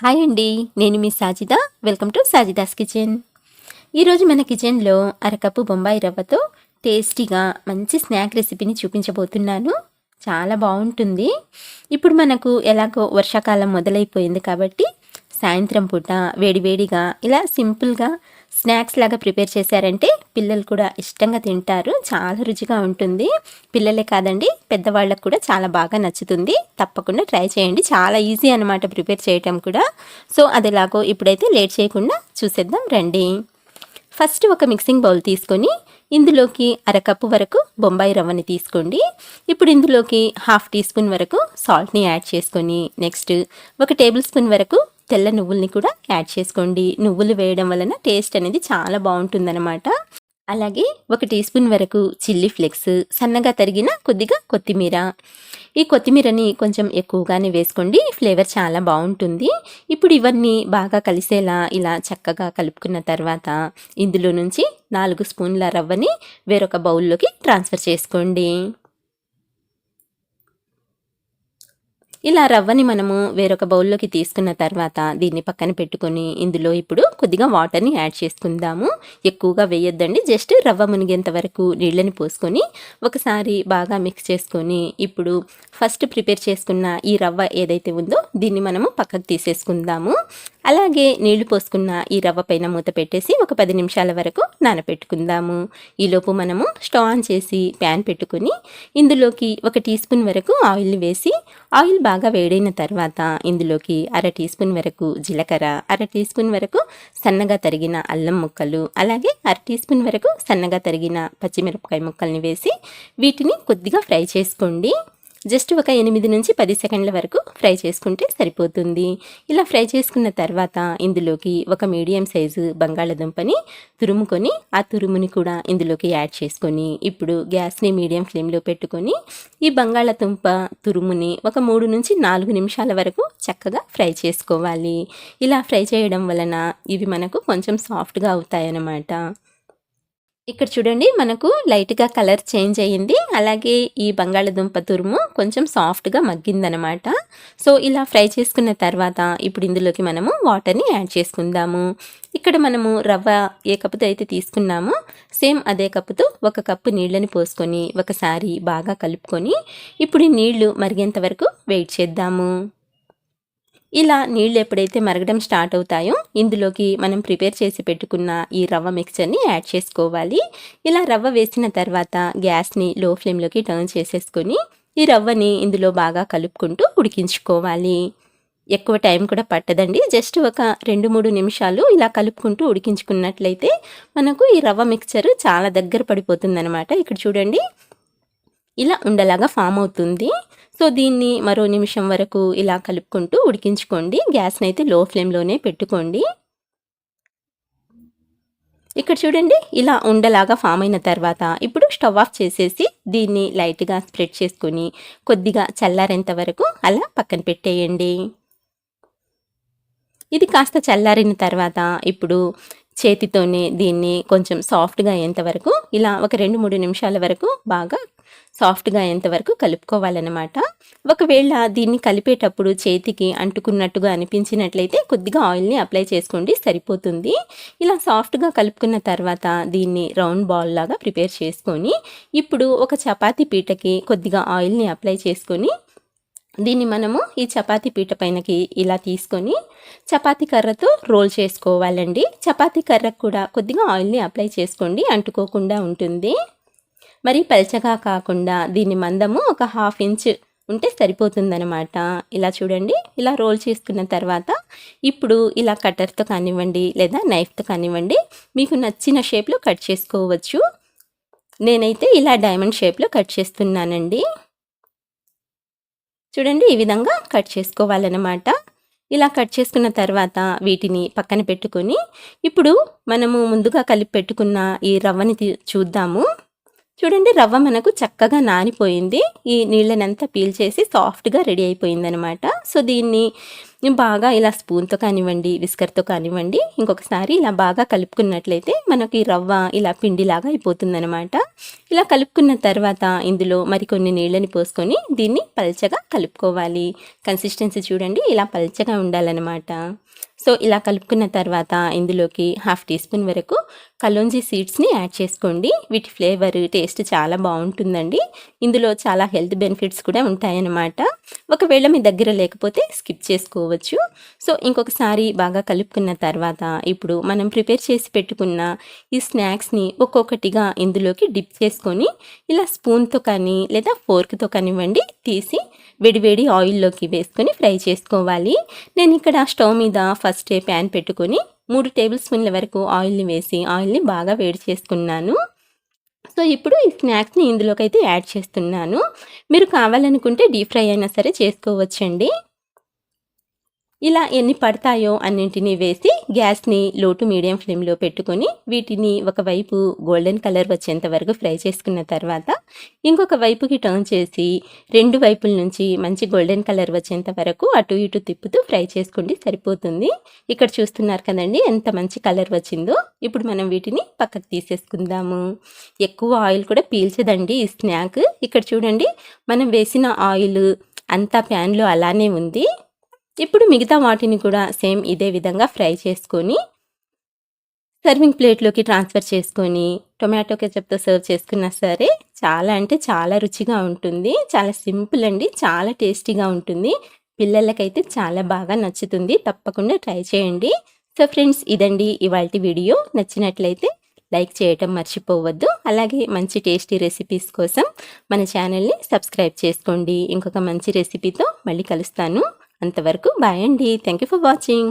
Hi అండి నేను మీ Sajida. Welcome to Sajida's kitchen. ఈరోజు మన కిచెన్లో అరకప్పు బొంబాయి రవ్వతో టేస్టీగా మంచి స్నాక్ రెసిపీని చూపించబోతున్నాను. చాలా బాగుంటుంది. ఇప్పుడు మనకు ఎలాగో వర్షాకాలం మొదలైపోయింది కాబట్టి సాయంత్రం పూట వేడివేడిగా ఇలా సింపుల్గా స్నాక్స్ లాగా ప్రిపేర్ చేశారంటే పిల్లలు కూడా ఇష్టంగా తింటారు. చాలా రుచిగా ఉంటుంది. పిల్లలే కాదండి పెద్దవాళ్ళకు కూడా చాలా బాగా నచ్చుతుంది. తప్పకుండా ట్రై చేయండి. చాలా ఈజీ అనమాట ప్రిపేర్ చేయటం కూడా. సో అది ఎలాగో ఇప్పుడైతే లేట్ చేయకుండా చూసేద్దాం రండి. ఫస్ట్ ఒక మిక్సింగ్ బౌల్ తీసుకొని ఇందులోకి అరకప్పు వరకు బొంబాయి రవ్వని తీసుకోండి. ఇప్పుడు ఇందులోకి హాఫ్ టీ స్పూన్ వరకు సాల్ట్ని యాడ్ చేసుకొని నెక్స్ట్ ఒక టేబుల్ స్పూన్ వరకు తెల్ల నువ్వుల్ని కూడా యాడ్ చేసుకోండి. నువ్వులు వేయడం వలన టేస్ట్ అనేది చాలా బాగుంటుందన్నమాట. అలాగే ఒక టీ స్పూన్ వరకు చిల్లీ ఫ్లేక్స్ సన్నగా తరిగిన కొద్దిగా కొత్తిమీర. ఈ కొత్తిమీరని కొంచెం ఎక్కువగానే వేసుకోండి. ఫ్లేవర్ చాలా బాగుంటుంది. ఇప్పుడు ఇవన్నీ బాగా కలిసేలా ఇలా చక్కగా కలుపుకున్న తర్వాత ఇందులో నుంచి నాలుగు స్పూన్ల రవ్వని వేరొక బౌల్లోకి ట్రాన్స్ఫర్ చేసుకోండి. ఇలా రవ్వని మనము వేరొక బౌల్లోకి తీసుకున్న తర్వాత దీన్ని పక్కన పెట్టుకొని ఇందులో ఇప్పుడు కొద్దిగా వాటర్ని యాడ్ చేసుకుందాము. ఎక్కువగా వేయొద్దండి. జస్ట్ రవ్వ మునిగేంత వరకు నీళ్ళని పోసుకొని ఒకసారి బాగా మిక్స్ చేసుకొని ఇప్పుడు ఫస్ట్ ప్రిపేర్ చేసుకున్న ఈ రవ్వ ఏదైతే ఉందో దీన్ని మనము పక్కకు తీసేసుకుందాము. అలాగే నీళ్ళు పోసుకున్న ఈ రవ్వ పైన మూత పెట్టేసి ఒక పది నిమిషాల వరకు నానపెట్టుకుందాము. ఈలోపు మనము స్టవ్ ఆన్ చేసి ప్యాన్ పెట్టుకుని ఇందులోకి ఒక టీ స్పూన్ వరకు ఆయిల్ వేసి ఆయిల్ బాగా వేడైన తర్వాత ఇందులోకి అర టీ స్పూన్ వరకు జీలకర్ర అర టీ స్పూన్ వరకు సన్నగా తరిగిన అల్లం ముక్కలు అలాగే అర టీ స్పూన్ వరకు సన్నగా తరిగిన పచ్చిమిరపకాయ ముక్కల్ని వేసి వీటిని కొద్దిగా ఫ్రై చేసుకోండి. జస్ట్ ఒక ఎనిమిది నుంచి పది సెకండ్ల వరకు ఫ్రై చేసుకుంటే సరిపోతుంది. ఇలా ఫ్రై చేసుకున్న తర్వాత ఇందులోకి ఒక మీడియం సైజు బంగాళదుంపని తురుముకొని ఆ తురుముని కూడా ఇందులోకి యాడ్ చేసుకొని ఇప్పుడు గ్యాస్ని మీడియం ఫ్లేమ్లో పెట్టుకొని ఈ బంగాళదుంప తురుముని ఒక మూడు నుంచి నాలుగు నిమిషాల వరకు చక్కగా ఫ్రై చేసుకోవాలి. ఇలా ఫ్రై చేయడం వలన ఇవి మనకు కొంచెం సాఫ్ట్గా అవుతాయన్నమాట. ఇక్కడ చూడండి మనకు లైట్గా కలర్ చేంజ్ అయ్యింది. అలాగే ఈ బంగాళదుంప తురుము కొంచెం సాఫ్ట్గా మగ్గిందనమాట. సో ఇలా ఫ్రై చేసుకున్న తర్వాత ఇప్పుడు ఇందులోకి మనము వాటర్ని యాడ్ చేసుకుందాము. ఇక్కడ మనము రవ్వ ఏ కప్పుతో అయితే తీసుకున్నామో సేమ్ అదే కప్పుతో ఒక కప్పు నీళ్ళని పోసుకొని ఒకసారి బాగా కలుపుకొని ఇప్పుడు ఈ నీళ్ళు మరిగేంత వరకు వెయిట్ చేద్దాము. ఇలా నీళ్ళు ఎప్పుడైతే మరగడం స్టార్ట్ అవుతాయో ఇందులోకి మనం ప్రిపేర్ చేసి పెట్టుకున్న ఈ రవ్వ మిక్చర్ని యాడ్ చేసుకోవాలి. ఇలా రవ్వ వేసిన తర్వాత గ్యాస్ని లో ఫ్లేమ్లోకి టర్న్ చేసేసుకొని ఈ రవ్వని ఇందులో బాగా కలుపుకుంటూ ఉడికించుకోవాలి. ఎక్కువ టైం కూడా పట్టదండి. జస్ట్ ఒక రెండు మూడు నిమిషాలు ఇలా కలుపుకుంటూ ఉడికించుకున్నట్లయితే మనకు ఈ రవ్వ మిక్చర్ చాలా దగ్గర పడిపోతుంది ఇక్కడ చూడండి ఇలా ఉండలాగా ఫామ్ అవుతుంది. సో దీన్ని మరో నిమిషం వరకు ఇలా కలుపుకుంటూ ఉడికించుకోండి. గ్యాస్ని అయితే లో ఫ్లేమ్లోనే పెట్టుకోండి. ఇక్కడ చూడండి ఇలా ఉండలాగా ఫామ్ అయిన తర్వాత ఇప్పుడు స్టవ్ ఆఫ్ చేసేసి దీన్ని లైట్గా స్ప్రెడ్ చేసుకొని కొద్దిగా చల్లారేంత వరకు అలా పక్కన పెట్టేయండి. ఇది కాస్త చల్లారిన తర్వాత ఇప్పుడు చేతితోనే దీన్ని కొంచెం సాఫ్ట్గా అయ్యేంత వరకు ఇలా ఒక రెండు మూడు నిమిషాల వరకు బాగా సాఫ్ట్గా అయ్యేంత వరకు కలుపుకోవాలన్నమాట. ఒకవేళ దీన్ని కలిపేటప్పుడు చేతికి అంటుకున్నట్టుగా అనిపించినట్లయితే కొద్దిగా ఆయిల్ని అప్లై చేసుకోండి సరిపోతుంది. ఇలా సాఫ్ట్గా కలుపుకున్న తర్వాత దీన్ని రౌండ్ బాల్ లాగా ప్రిపేర్ చేసుకొని ఇప్పుడు ఒక చపాతీ పీటకి కొద్దిగా ఆయిల్ని అప్లై చేసుకొని దీన్ని మనము ఈ చపాతీ పీట పైనకి ఇలా తీసుకొని చపాతీ కర్రతో రోల్ చేసుకోవాలండి. చపాతీ కర్రకు కూడా కొద్దిగా ఆయిల్ని అప్లై చేసుకోండి అంటుకోకుండా ఉంటుంది. మరి పల్చగా కాకుండా దీన్ని మందము ఒక హాఫ్ ఇంచ్ ఉంటే సరిపోతుందనమాట ఇలా చూడండి ఇలా రోల్ చేసుకున్న తర్వాత ఇప్పుడు ఇలా కట్టర్తో కానివ్వండి లేదా నైఫ్తో కానివ్వండి మీకు నచ్చిన షేప్లో కట్ చేసుకోవచ్చు. నేనైతే ఇలా డైమండ్ షేప్లో కట్ చేస్తున్నానండి. చూడండి ఈ విధంగా కట్ చేసుకోవాలన్నమాట. ఇలా కట్ చేసుకున్న తర్వాత వీటిని పక్కన పెట్టుకొని ఇప్పుడు మనము ముందుగా కలిపి పెట్టుకున్న ఈ రవ్వని చూద్దాము. చూడండి రవ్వ మనకు చక్కగా నానిపోయింది. ఈ నీళ్ళనంతా పీల్చేసి సాఫ్ట్గా రెడీ అయిపోయింది అనమాట సో దీన్ని బాగా ఇలా స్పూన్తో కానివ్వండి విస్కర్తో కానివ్వండి ఇంకొకసారి ఇలా బాగా కలుపుకున్నట్లయితే మనకి రవ్వ ఇలా పిండిలాగా అయిపోతుందన్నమాట. ఇలా కలుపుకున్న తర్వాత ఇందులో మరికొన్ని నీళ్ళని పోసుకొని దీన్ని పల్చగా కలుపుకోవాలి. కన్సిస్టెన్సీ చూడండి ఇలా పల్చగా ఉండాలన్నమాట. సో ఇలా కలుపుకున్న తర్వాత ఇందులోకి హాఫ్ టీ స్పూన్ వరకు కలోంజీ సీడ్స్ని యాడ్ చేసుకోండి. వీటి ఫ్లేవర్ టేస్ట్ చాలా బాగుంటుందండి. ఇందులో చాలా హెల్త్ బెనిఫిట్స్ కూడా ఉంటాయన్నమాట. ఒకవేళ మీ దగ్గర లేకపోతే స్కిప్ చేసుకో చేసుకోవచ్చు. సో ఇంకొకసారి బాగా కలుపుకున్న తర్వాత ఇప్పుడు మనం ప్రిపేర్ చేసి పెట్టుకున్న ఈ స్నాక్స్ని ఒక్కొక్కటిగా ఇందులోకి డిప్ చేసుకొని ఇలా స్పూన్తో కానీ లేదా ఫోర్క్తో కానివ్వండి తీసి వేడివేడి ఆయిల్లోకి వేసుకొని ఫ్రై చేసుకోవాలి. నేను ఇక్కడ స్టవ్ మీద ఫస్ట్ ప్యాన్ పెట్టుకొని మూడు టేబుల్ స్పూన్ల వరకు ఆయిల్ని వేసి ఆయిల్ని బాగా వేడి చేసుకున్నాను. సో ఇప్పుడు ఈ స్నాక్స్ని ఇందులోకి అయితే యాడ్ చేస్తున్నాను. మీరు కావాలనుకుంటే డీప్ ఫ్రై అయినా సరే చేసుకోవచ్చండి. ఇలా ఎన్ని పడతాయో అన్నింటినీ వేసి గ్యాస్ని లో టు మీడియం ఫ్లేమ్లో పెట్టుకొని వీటిని ఒకవైపు గోల్డెన్ కలర్ వచ్చేంత వరకు ఫ్రై చేసుకున్న తర్వాత ఇంకొక వైపుకి టర్న్ చేసి రెండు వైపుల నుంచి మంచి గోల్డెన్ కలర్ వచ్చేంత వరకు అటు ఇటు తిప్పుతూ ఫ్రై చేసుకోండి సరిపోతుంది. ఇక్కడ చూస్తున్నారు కదండి ఎంత మంచి కలర్ వచ్చిందో. ఇప్పుడు మనం వీటిని పక్కకు తీసేసుకుందాము. ఎక్కువ ఆయిల్ కూడా పీల్చదండి ఈ స్నాక్. ఇక్కడ చూడండి మనం వేసిన ఆయిల్ అంతా ప్యాన్లో అలానే ఉంది. ఇప్పుడు మిగతా వాటిని కూడా సేమ్ ఇదే విధంగా ఫ్రై చేసుకొని సర్వింగ్ ప్లేట్లోకి ట్రాన్స్ఫర్ చేసుకొని టొమాటో కెచప్తో సర్వ్ చేసుకున్నా సరే చాలా అంటే చాలా రుచిగా ఉంటుంది. చాలా సింపుల్ అండి చాలా టేస్టీగా ఉంటుంది. పిల్లలకైతే చాలా బాగా నచ్చుతుంది. తప్పకుండా ట్రై చేయండి. సో ఫ్రెండ్స్ ఇదండి ఇవాళ వీడియో. నచ్చినట్లయితే లైక్ చేయటం మర్చిపోవద్దు. అలాగే మంచి టేస్టీ రెసిపీస్ కోసం మన ఛానల్ని సబ్స్క్రైబ్ చేసుకోండి. ఇంకొక మంచి రెసిపీతో మళ్ళీ కలుస్తాను. అంతవరకు బాయ్ అండి. Thank you for watching